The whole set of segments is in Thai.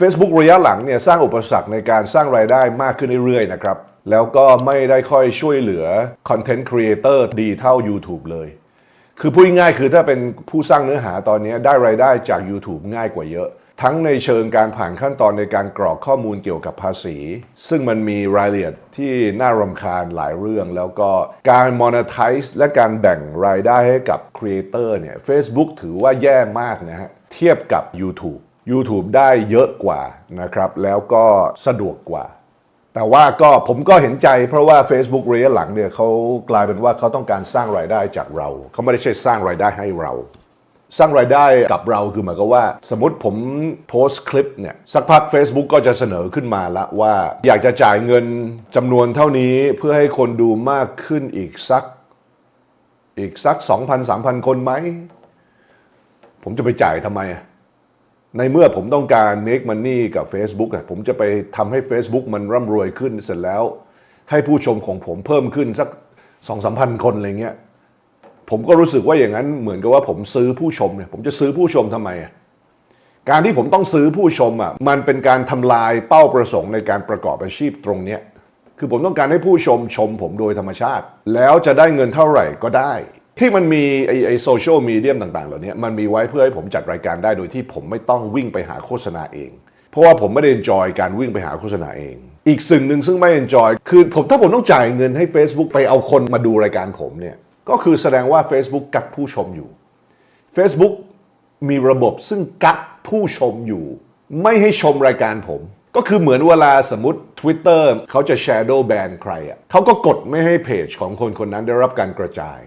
Facebook ระยะหลังเนี่ยสร้างอุปสรรคในการสร้างรายได้มากขึ้นเรื่อยๆนะครับ แล้วก็ไม่ได้ค่อยช่วยเหลือคอนเทนต์ครีเอเตอร์ดีเท่า YouTube เลย คือพูดง่ายๆคือถ้าเป็นผู้สร้างเนื้อหาตอนนี้ได้รายได้จาก YouTube ง่ายกว่าเยอะ ทั้งในเชิงการผ่านขั้นตอนในการกรอกข้อมูลเกี่ยวกับภาษี ซึ่งมันมีรายละเอียดที่น่ารำคาญหลายเรื่อง แล้วก็การ monetize และการแบ่งรายได้ให้กับ Creator เนี่ย Facebook ถือว่าแย่มากนะฮะเทียบกับ YouTube YouTube ได้เยอะกว่านะครับ แล้วก็สะดวกกว่า แต่ว่าก็ผมก็เห็นใจเพราะว่า Facebook ระยะหลังเนี่ยเขากลายเป็นว่าเขาต้องการสร้างรายได้จากเรา เขาไม่ได้ใช่สร้างรายได้ให้เรา สร้างรายได้กับเราคือหมายความว่า สมมติผมโพสต์คลิปเนี่ยสักพัก Facebook ก็จะเสนอขึ้นมาละว่า อยากจะจ่ายเงินจำนวนเท่านี้เพื่อให้คนดูมากขึ้นอีกสักอีกสัก 2,000-3,000 คนไหม ผมจะไปจ่ายทำไมอะ ในเมื่อผมต้องการ make money กับ Facebook อะผมจะไปทำให้ Facebook มันร่ำรวยขึ้นเสร็จแล้ว ให้ผู้ชมของผมเพิ่มขึ้นสักสองสามพันคนอะไรเงี้ยผมก็รู้สึกว่าอย่างนั้นเหมือนกับว่าผมซื้อผู้ชมเนี่ยผมจะซื้อผู้ชมทำไมอะการที่ผมต้องซื้อผู้ชมอะมันเป็นการทำลายเป้าประสงค์ในการประกอบอาชีพตรงเนี้ยคือผมต้องการให้ผู้ชมชมผมโดยธรรมชาติ แล้วจะได้เงินเท่าไหร่ก็ได้ ที่มันมีไอไอโซเชียลมีเดียมต่างๆ เหล่านี้มันมีไว้เพื่อให้ผมจัดรายการได้โดยที่ผมไม่ต้องวิ่งไปหาโฆษณาเอง เพราะว่าผมไม่ได้ enjoy การวิ่งไปหาโฆษณาเอง อีกสิ่งหนึ่งซึ่งไม่ enjoy คือผมถ้าผมต้องจ่ายเงินให้ Facebook ไปเอาคนมาดูรายการผมเนี่ยก็คือแสดงว่า Facebook กักผู้ชมอยู่ Facebook มีระบบซึ่งกักผู้ชมอยู่ ไม่ให้ชมรายการผม ก็คือเหมือนเวลาสมมติ Twitter เขาจะ shadow ban ใครอะเขาก็กดไม่ให้เพจของคนคนนั้นได้รับการกระจาย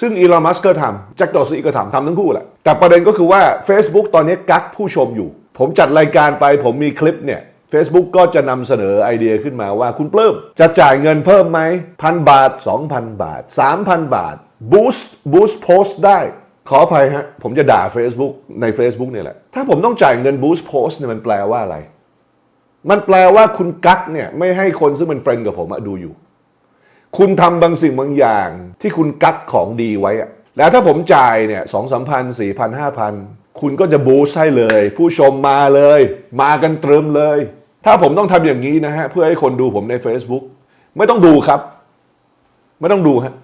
ซึ่งอีลอนมัสก์ก็ทำแจ็คดอร์ซีก็ทำทำทั้งคู่แหละแต่ประเด็นก็คือว่า Facebook ตอนนี้กักผู้ชมอยู่ ผมจัดรายการไปผมมีคลิปเนี่ย Facebook ก็จะนำเสนอไอเดียขึ้นมาว่าคุณเพิ่มจะจ่ายเงินเพิ่มไหมพันบาท 2,000 บาท 3,000 บาท boost boost post ได้ ขออภัยฮะ ผมจะด่า Facebook ใน Facebook เนี่ยแหละ ถ้าผมต้องจ่ายเงิน boost post เนี่ยมันแปลว่าอะไร มันแปลว่าคุณกักเนี่ยไม่ให้คนซึ่งเป็นเฟรนด์กับผมอะดูอยู่ คุณทำบางสิ่งบางอย่างที่คุณกักของดีไว้อะแล้วถ้าผมจ่ายเนี่ยสองสามพันสี่พันห้าพันคุณก็จะบูสต์ให้เลย ผู้ชมมาเลย มากันเตรึมเลย ถ้าผมต้องทำอย่างนี้นะฮะ เพื่อให้คนดูผมใน Facebook ไม่ต้องดูครับ ไม่ต้องดูฮะ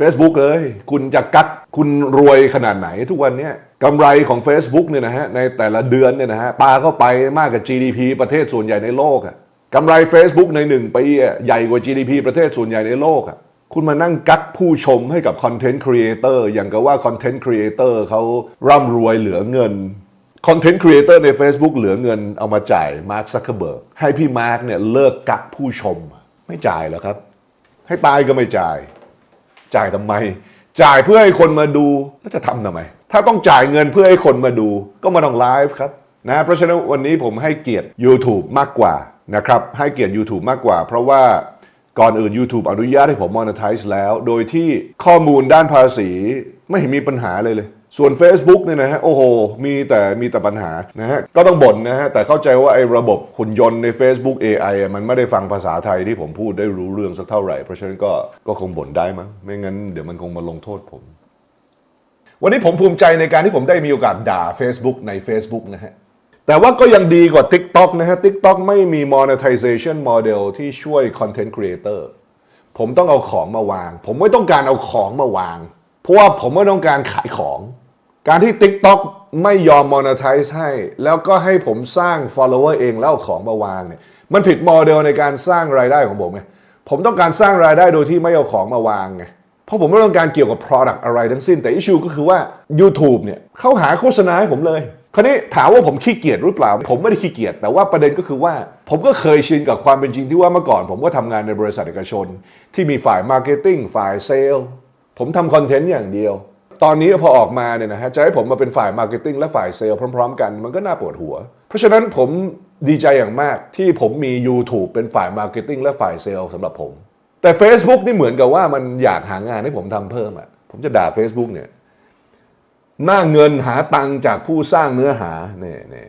Facebook เลย คุณจะกักคุณรวยขนาดไหนทุกวันเนี้ยกำไรของ Facebook เนี่ยนะฮะในแต่ละเดือนเนี่ยนะฮะปาเข้าไปมากกว่า GDP ประเทศส่วนใหญ่ในโลกอะ กำไร Facebook ในหนึ่งปีใหญ่กว่า GDP ประเทศส่วนใหญ่ในโลกอะคุณมานั่งกักผู้ชมให้กับคอนเทนต์ครีเอเตอร์อย่างกับว่าคอนเทนต์ครีเอเตอร์เขาร่ำรวยเหลือเงินคอนเทนต์ครีเอเตอร์ใน Facebook เหลือเงินเอามาจ่ายมาร์คซักเคเบิร์กให้พี่มาร์คเนี่ยเลิกกักผู้ชม ไม่จ่ายแล้วครับ ให้ตายก็ไม่จ่าย จ่ายทำไม จ่ายเพื่อให้คนมาดูแล้วจะทำทำไม ถ้าต้องจ่ายเงินเพื่อให้คนมาดู ก็มาต้องไลฟ์ครับ นะเพราะฉะนั้นวันนี้ผมให้เกียรติ YouTube มากกว่านะครับให้เกียรติ YouTube มากกว่า เพราะว่าก่อนอื่น YouTube อนุญาตให้ผม monetize แล้ว โดยที่ข้อมูลด้านภาษีไม่เห็นมีปัญหาเลยเลย ส่วน Facebook เนี่ยนะฮะโอ้โห มีแต่มีแต่ปัญหานะฮะก็ต้องบ่นนะฮะแต่เข้าใจว่าไอ้ระบบหุ่นยนต์ใน Facebook AI อมันไม่ได้ฟังภาษาไทยที่ผมพูดได้รู้เรื่องสักเท่าไหร่ เพราะฉะนั้นก็ก็คงบ่นได้มั้งไม่งั้นเดี๋ยวมันคงมาลงโทษผมวันนี้ผมภูมิใจในการที่ผมได้มีโอกาสด่า Facebook ใน Facebook นะฮะ แต่ว่าก็ยังดีกว่า TikTok นะฮะ TikTok ไม่มี monetization model ที่ช่วย content creator ผมต้องเอาของมาวาง ผมไม่ต้องการเอาของมาวาง เพราะว่าผมไม่ต้องการขายของ การที่ TikTok ไม่ยอม monetize ให้ แล้วก็ให้ผมสร้าง follower เองแล้วเอาของมาวางเนี่ยมันผิดโมเดลในการสร้างรายได้ของผมไงผมต้องการสร้างรายได้โดยที่ไม่เอาของมาวางไงเพราะผมไม่ต้องการเกี่ยวกับ product อะไรทั้งสิ้น แต่ issue ก็คือว่า YouTube เนี่ยเขาหาโฆษณาให้ผมเลย คราวนี้ถามว่าผมขี้เกียจหรือเปล่า ผมไม่ได้ขี้เกียจแต่ว่าประเด็นก็คือว่า ผมก็เคยชินกับความเป็นจริงที่ว่าเมื่อก่อน ผมก็ทำงานในบริษัทเอกชน ที่มีฝ่าย marketing ฝ่ายเซลล์ผมทำคอนเทนต์อย่างเดียว ตอนนี้พอออกมาเนี่ยนะฮะจะให้ผมมาเป็นฝ่าย marketing และฝ่ายเซลล์พร้อม ๆ กันมันก็น่าปวดหัว เพราะฉะนั้นผมดีใจอย่างมากที่ผมมี YouTube เป็นฝ่าย marketing และฝ่ายเซลล์สำหรับผม แต่ Facebook นี่เหมือนกับว่ามันอยากหางานให้ผมทำเพิ่มอะผมจะด่า Facebook เนี่ย หน้าเงินหาตังจากผู้สร้างเนื้อหาเนี่ยเนี่ย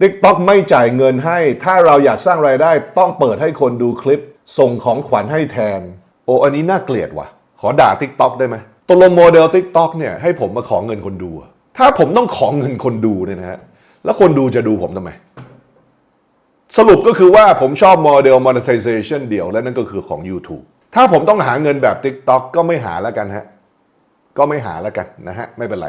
ทิกต็อกไม่จ่ายเงินให้ ถ้าเราอยากสร้างรายได้ ต้องเปิดให้คนดูคลิป ส่งของขวัญให้แทน โอ้อันนี้น่าเกลียดว่ะ ขอด่าทิกต็อกได้ไหมตกลงโมเดลทิกต็อกเนี่ยให้ผมมาขอเงินคนดูอะถ้าผมต้องขอเงินคนดูเนี่ยนะฮะแล้วคนดูจะดูผมทำไม สรุปก็คือว่าผมชอบโมเดล monetization เดียวและนั่นก็คือของ YouTube ถ้าผมต้องหาเงินแบบ TikTok ก็ไม่หาแล้วกันฮะก็ไม่หาแล้วกันนะฮะไม่เป็นไร